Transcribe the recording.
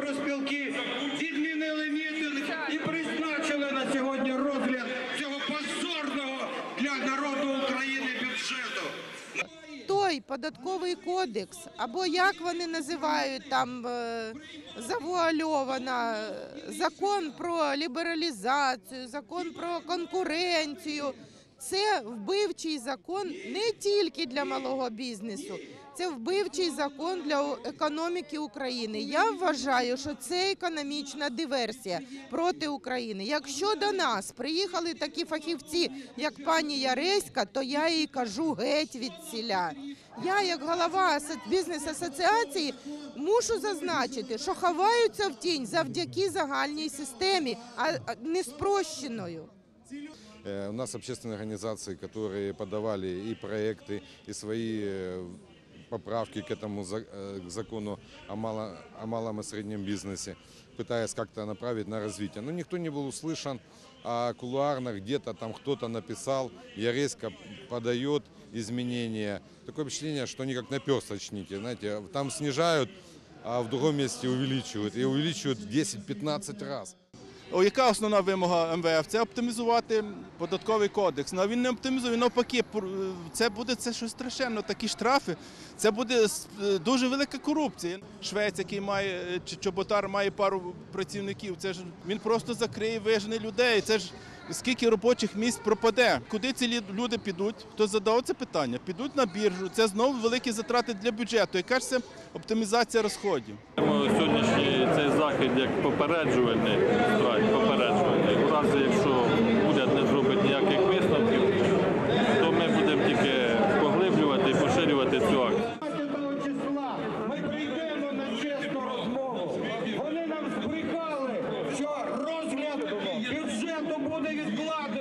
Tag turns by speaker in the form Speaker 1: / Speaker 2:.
Speaker 1: профспілки відмінили мітинг і призначили на сьогодні розгляд цього позорного для народу України бюджету.
Speaker 2: той податковий кодекс, або як вони називають там е, завуальовано, закон про лібералізацію, закон про конкуренцію. Це вбивчий закон не тільки для малого бізнесу, це вбивчий закон для економіки України. Я вважаю, що це економічна диверсія проти України. Якщо до нас приїхали такі фахівці, як пані Яреська, то я їй кажу геть від ціля. Я, як голова бізнес-асоціації, мушу зазначити, що ховаються в тінь завдяки загальній системі, а не спрощеною.
Speaker 3: Э, У нас общественные организации, которые подавали и проекты, и свои э, поправки к этому э, закону о, мало- о малом и среднем бизнесе, пытаясь как-то направить на развитие. Но никто не был услышан, а кулуарно где-то там кто-то написал, я резко подает изменения. Такое впечатление, что они как наперсточники, знаете, там снижают, а в другом месте увеличивают. И увеличивают в 10-15 раз.
Speaker 4: Яка основна вимога МВФ? Це оптимізувати податковий кодекс. Ну, а він не оптимізує, навпаки, це буде це щось страшенно, такі штрафи. Це буде е, дуже велика корупція. Швець, який має е, чи чоботар має пару працівників, це ж він просто закриє, вижене людей. Це ж скільки робочих місць пропаде. Куди ці люди підуть? Хто задав це питання? Підуть на біржу. Це знову великі затрати для бюджету. Яка ж це оптимізація розходів?
Speaker 5: Сьогоднішній цей захід як попереджувальний страйк, попереджувальний. У разі, якщо уряд не зробить ніяких висновків, то ми будемо тільки поглиблювати і поширювати цю акцію.
Speaker 1: 15 числа ми прийдемо на чесну розмову. Вони нам збрехали, що розгляд бюджету буде відкладений.